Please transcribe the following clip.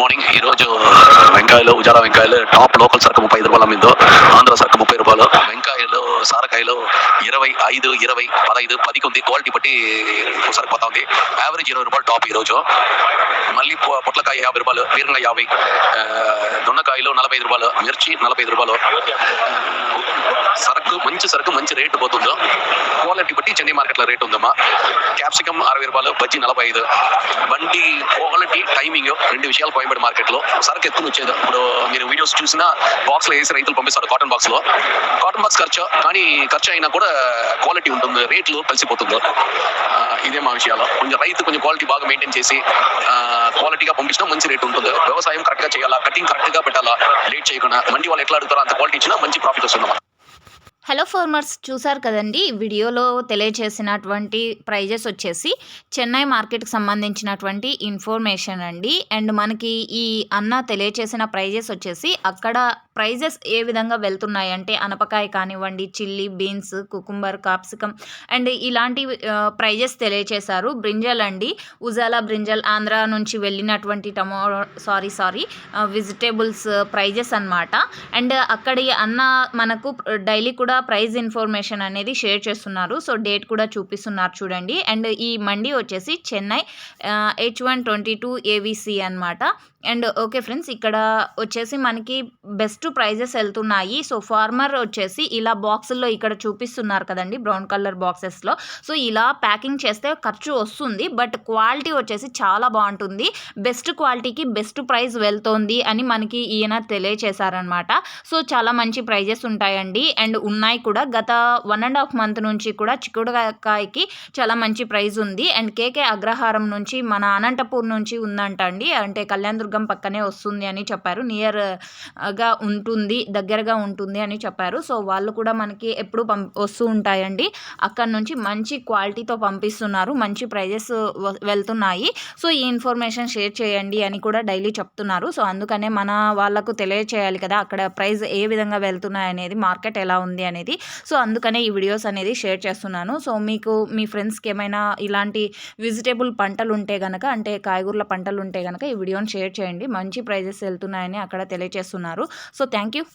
Morning ఈ రోజు వెంకాయలు ఉజాల వెంకాయలు టాప్ లోకల్ సరుకు ముప్పై ఐదు రూపాయలు అమ్మిందో ఆంధ్ర సరుకు ముప్పై రూపాయలు వెంకాయలు సారకాయలు ఇరవై ఐదు ఇరవై పదహైదు పదికి ఉంది క్వాలిటీ బట్టి సరుకు పోతా ఉంది యావరేజ్ ఇరవై రూపాయలు టాప్ ఈ రోజు మళ్ళీ పొ- పొట్లకాయ యాభై రూపాయలు బీరకాయ యాభై ఆ, దొండకాయలు నలభై ఐదు రూపాయలు మిర్చి నలభై ఐదు రూపాయలు సరుకు మంచి సరుకు మంచి రేటు పోతుందో క్వాలిటీ బట్టి చెన్నై మార్కెట్లో రేట్ ఉందమ్మా క్యాప్సికమ్ అరవై రూపాయలు బజ్జీ నలభై ఐదు బండి క్వాలిటీ టైమింగ్ రెండు విషయాలు కోయంబేడు మార్కెట్లో. సరకు ఎత్తుకుని వచ్చేది. ఇప్పుడు మీరు వీడియోస్ చూసినా బాక్స్లో వేసి రైతులు పంపిస్తారు కాటన్ బాక్స్లో. కాటన్ బాక్స్ ఖర్చు కానీ ఖర్చు అయినా కూడా క్వాలిటీ ఉంటుంది. రేట్లు కలిసిపోతుంది. ఇదే మా విషయాలు. కొంచెం రైతు కొంచెం క్వాలిటీ బాగా మెయింటైన్ చేసి క్వాలిటీగా పంపించినా మంచి రేట్ ఉంటుంది. వ్యవసాయం కరెక్ట్గా చేయాలా? కటింగ్ కరెక్ట్గా పెట్టాలా? లేట్ చేయకుండా. మండి వాళ్ళు ఎట్లా అడుగుతారో అంత క్వాలిటీ ఇచ్చినా మంచి ప్రాఫిట్ వస్తుంది హలో ఫార్మర్స్ చూసారు కదండి? వీడియోలో తెలియచేసినటువంటి ప్రైజెస్ వచ్చేసి చెన్నై మార్కెట్కి సంబంధించినటువంటి ఇన్ఫర్మేషన్ అండి. అండ్ మనకి ఈ అన్న తెలియచేసిన ప్రైజెస్ వచ్చేసి అక్కడ ప్రైజెస్ ఏ విధంగా వెళ్తున్నాయి అంటే అనపకాయ కానివ్వండి chilli beans cucumber capsicum and ఇలాంటి ప్రైజెస్ తెలియచేశారు. బ్రింజల్ అండి. ఉజాలా బ్రింజల్ ఆంధ్ర నుంచి వెళ్ళినటువంటి టమో సారీ సారీ వెజిటేబుల్స్ ప్రైజెస్ అన్నమాట. అండ్ అక్కడి అన్న మనకు డైలీ కూడా ప్రైజ్ ఇన్ఫర్మేషన్ అనేది షేర్ చేస్తున్నారు. సో డేట్ కూడా చూపిస్తున్నారు చూడండి. అండ్ ఈ మండి వచ్చేసి Chennai H one twenty two AVC అనమాట అండ్ ఓకే ఫ్రెండ్స్ ఇక్కడ వచ్చేసి మనకి బెస్ట్ ప్రైజెస్ వెళ్తున్నాయి. సో ఫార్మర్ వచ్చేసి ఇలా బాక్సుల్లో ఇక్కడ చూపిస్తున్నారు కదండి బ్రౌన్ కలర్ బాక్సెస్లో. సో ఇలా ప్యాకింగ్ చేస్తే ఖర్చు వస్తుంది బట్ క్వాలిటీ వచ్చేసి చాలా బాగుంటుంది. బెస్ట్ క్వాలిటీకి బెస్ట్ ప్రైస్ వెళ్తోంది అని మనకి ఈయన తెలియచేశారనమాట సో చాలా మంచి ప్రైజెస్ ఉంటాయండి. అండ్ ఉన్నాయి కూడా. గత వన్ అండ్ హాఫ్ మంత్ నుంచి కూడా చిక్కుడుకాయకి చాలా మంచి ప్రైజ్ ఉంది. అండ్ కేకే అగ్రహారం నుంచి మన అనంతపూర్ నుంచి ఉందంట అండి అంటే కళ్యాణదుర్గం పక్కనే వస్తుంది అని చెప్పారు. నియర్గా ఉంది ఉంటుంది దగ్గరగా ఉంటుంది అని చెప్పారు. సో వాళ్ళు కూడా మనకి ఎప్పుడు పం వస్తూ ఉంటాయండి. అక్కడ నుంచి మంచి క్వాలిటీతో పంపిస్తున్నారు. మంచి ప్రైజెస్ వెళ్తున్నాయి. సో ఈ ఇన్ఫర్మేషన్ షేర్ చేయండి అని కూడా డైలీ చెప్తున్నారు. సో అందుకనే మన వాళ్ళకు తెలియచేయాలి కదా అక్కడ ప్రైస్ ఏ విధంగా వెళ్తున్నాయి అనేది మార్కెట్ ఎలా ఉంది అనేది. సో అందుకనే ఈ వీడియోస్ అనేది షేర్ చేస్తున్నాను. సో మీకు మీ ఫ్రెండ్స్కి ఏమైనా ఇలాంటి వెజిటేబుల్ పంటలు ఉంటే కనుక అంటే కాయగూరల పంటలు ఉంటే కనుక ఈ వీడియోని షేర్ చేయండి. మంచి ప్రైజెస్ వెళ్తున్నాయని అక్కడ తెలియజేస్తున్నారు సో So thank you.